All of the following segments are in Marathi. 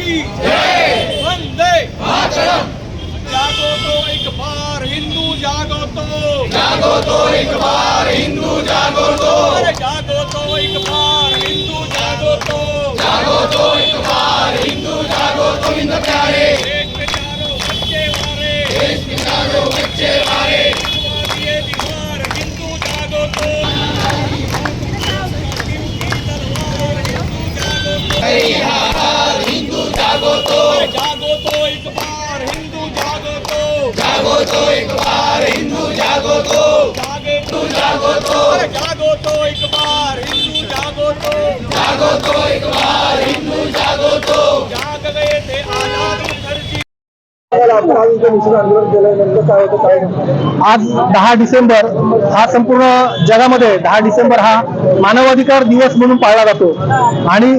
की वंदे जागो तो एक बार हिंदू जागो तो। जागो तो एक बार हिंदू तो एक बार हिंदू जागो तो जागे तू जागो तो जागो तो एक बार हिंदू जागो तो जागो तो एक बार हिंदू जागो तो जाग गए थे आजाद मुखर्जी. आज दहा डिसेंबर हा संपूर्ण जगामध्ये दहा डिसेंबर हा मानवाधिकार दिवस म्हणून पाळला जातो. आणि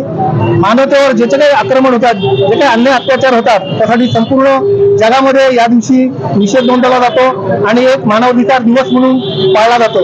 मानवतेवर जे जे काही आक्रमण होतात जे काही अन्याय अत्याचार होतात त्यासाठी संपूर्ण जगामध्ये या दिवशी निषेध नोंदवला जातो आणि एक मानवाधिकार दिवस म्हणून पाळला जातो.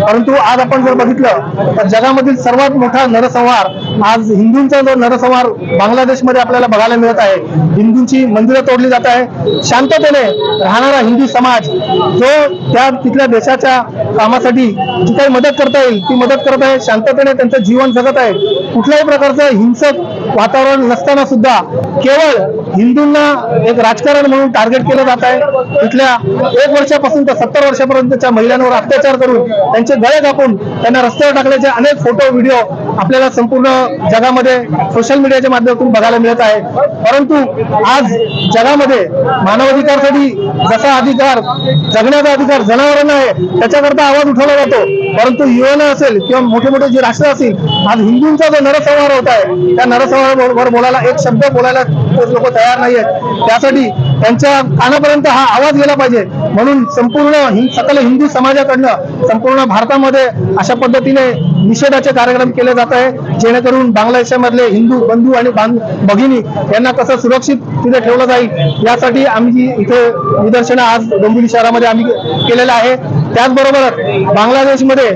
परंतु आज आपण जर बघितलं तर जगामधील सर्वात मोठा नरसंहार आज हिंदूंचा जो नरसंहार बांगलादेशमध्ये आपल्याला बघायला मिळत आहे. हिंदूंची मंदिरं तोडली जात आहे शांततेने राहणारा हिंदू समाज जो त्या तिथल्या देशाच्या कामासाठी जी काही मदत करता येईल ती मदत करत आहे. शांततेने त्यांचं जीवन जगत आहे कुठल्याही प्रकारचं हिंसक वातावरण नसताना सुद्धा केवळ हिंदूंना एक राजकारण म्हणून टार्गेट केलं जात आहे. इथल्या एक वर्षापासून तर सत्तर वर्षापर्यंतच्या महिलांवर अत्याचार करून त्यांचे गळे कापून त्यांना रस्त्यावर टाकल्याचे अनेक फोटो व्हिडिओ आपल्याला संपूर्ण जगामध्ये सोशल मीडियाच्या माध्यमातून बघायला मिळत आहे. परंतु आज जगामध्ये मानवाधिकारसाठी जसा अधिकार जगण्याचा अधिकार जनावरांना आहे त्याच्याकरता आवाज उठवला जातो. परंतु युएन असेल किंवा मोठे मोठे जे राष्ट्र असतील आज हिंदूंचा जो नरसंहार होत आहे त्या नरसंहारावर बोलायला एक शब्द बोलायला लोक तयार नाही आहेत. त्यासाठी त्यांच्या कानापर्यंत हा आवाज गेला पाहिजे. म्हणून संपूर्ण सकल हिंदू समाजाकडनं संपूर्ण भारतामध्ये अशा पद्धतीने निषेधाचे कार्यक्रम केले जात आहे. जेणेकरून बांगलादेशामधले हिंदू बंधू आणि भगिनी यांना कसं सुरक्षित तिथे ठेवलं जाईल यासाठी आम्ही इथे निदर्शनं आज डोंबिवली शहरामध्ये आम्ही केलेलं आहे. त्याचबरोबर बांगलादेशमध्ये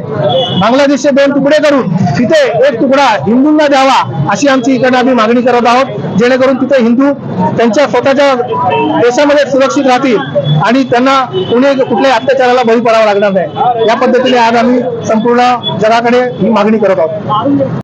बांगलादेशचे दोन तुकडे करून तिथे एक तुकडा हिंदूंना द्यावा अशी आमची इकडनं आम्ही मागणी करत आहोत. जेणेकरून तिथे हिंदू त्यांच्या स्वतःच्या देशामध्ये सुरक्षित राहतील आणि त्यांना कुणी कुठल्याही अत्याचाराला बळी पडावा लागणार नाही. या पद्धतीने आज आम्ही संपूर्ण जगाकडे ही मागणी करत आहोत.